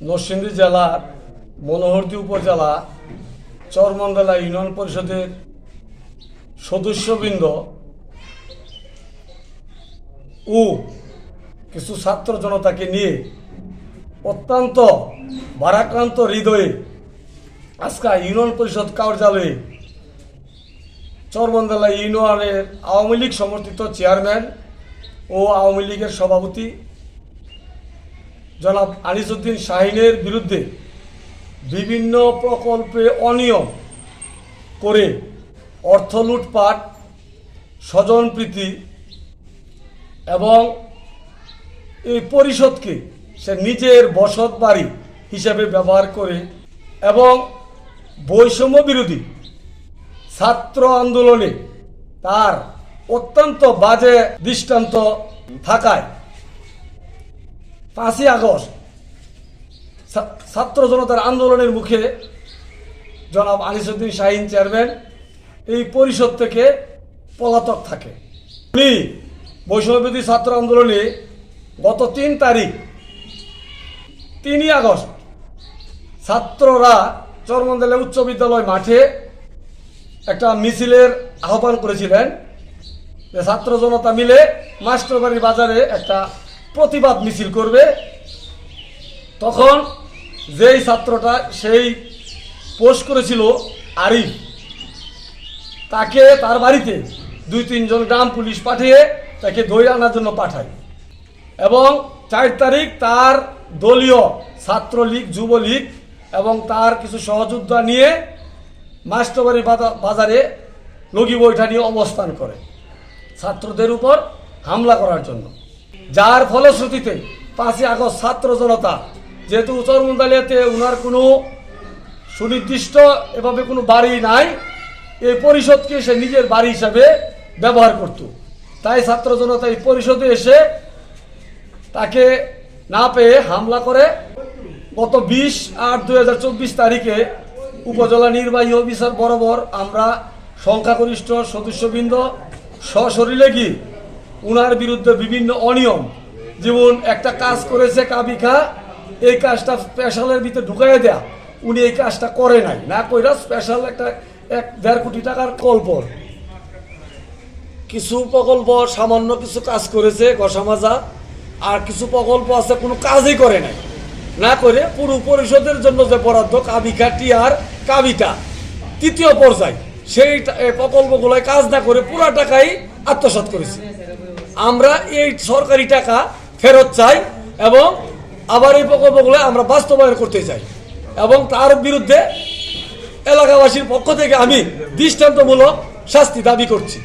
নরসিংদী জেলার মনোহরদী উপজেলা, চরমন্ডলা ইউনিয়ন পরিষদের সদস্যবৃন্দ ও কিছু ছাত্র জনতাকে নিয়ে অত্যন্ত ভারাক্রান্ত হৃদয়ে আজকে ইউনিয়ন পরিষদ কার্যালয়ে চরবন্দলা ইউনিয়নের আওয়ামী লীগ সমর্থিত চেয়ারম্যান ও আওয়ামী লীগের সভাপতি জনাব আনিসুদ্দিন শাহিনের বিরুদ্ধে বিভিন্ন প্রকল্পে অনিয়ম করে অর্থ লুটপাট, স্বজনপ্রীতি এবং এই পরিষদকে সে নিজের বসত বাড়ি হিসাবে ব্যবহার করে এবং বৈষম্য বিরোধী ছাত্র আন্দোলনে তার অত্যন্ত বাজে দৃষ্টান্ত থাকায় পাঁচই আগস্ট ছাত্র জনতার আন্দোলনের মুখে জনাব আনিসুদ্দিন শাহিন চেয়ারম্যান, এই পরিষদ থেকে পলাতক থাকে। উনি বৈষম্যবিধি ছাত্র আন্দোলনে গত তিন তারিখ, তিনই আগস্ট, ছাত্ররা চরমন্দালে উচ্চ বিদ্যালয় মাঠে একটা মিছিলের আহ্বান করেছিলেন যে ছাত্র জনতা মিলে মাস্টারবাড়ি বাজারে একটা প্রতিবাদ মিছিল করবে, তখন যেই ছাত্রটা সেই পোস্ট করেছিল আরিফ। তাকে তার বাড়িতে দুই তিনজন গ্রাম পুলিশ পাঠিয়ে তাকে ধরে আনার জন্য পাঠায় এবং চার তারিখ তার দলীয় ছাত্রলীগ, যুবলীগ এবং তার কিছু সহযোদ্ধা নিয়ে মাস্টারবাড়ি বাজা- বাজারে লগি বৈঠা নিয়ে অবস্থান করে ছাত্রদের উপর হামলা করার জন্য। যার ফলশ্রুতিতে পাঁচই আগস্ট ছাত্র জনতা, যেহেতু চরমন্দালিয়াতে ওনার কোনো সুনির্দিষ্ট এভাবে কোনো বাড়ি নাই, এই পরিষদকে সে নিজের বাড়ি হিসাবে ব্যবহার করত। তাই ছাত্র জনতা এই পরিষদে এসে তাকে না পেয়ে হামলা করে। গত বিশ আট দুই তারিখে উপজেলা নির্বাহী অফিসার বরাবর আমরা সংখ্যাগরিষ্ঠ সদস্যবৃন্দ সশরীরে গিয়ে উনার বিরুদ্ধে বিভিন্ন অনিয়ম। যেমন একটা কাজ করেছে কাবিখা, এই কাজটা স্পেশালের ভিতরে ঢুকাই দেয়া। উনি এই কাজটা করে নাই। না কইরা স্পেশাল একটা এক দেড় কোটি টাকার কল্পর কিছু প্রকল্প, সামান্য কিছু কাজ করেছে ঘষা মাজা, আর কিছু প্রকল্প আছে, কোনো কাজই করে নাই। না করে পুরো পরিষদের জন্য যে বরাদ্দ কাবিকা টিয়ার, কাবিটা। তৃতীয় পর্যায়, সেই প্রকল্পগুলোয় কাজ না করে পুরা টাকাই আত্মসাৎ করেছে। আমরা এই সরকারি টাকা ফেরত চাই এবং আবার এই প্রকল্পগুলো আমরা বাস্তবায়ন করতে চাই। এবং তার বিরুদ্ধে এলাকাবাসীর পক্ষ থেকে আমি দৃষ্টান্তমূলক শাস্তি দাবি করছি।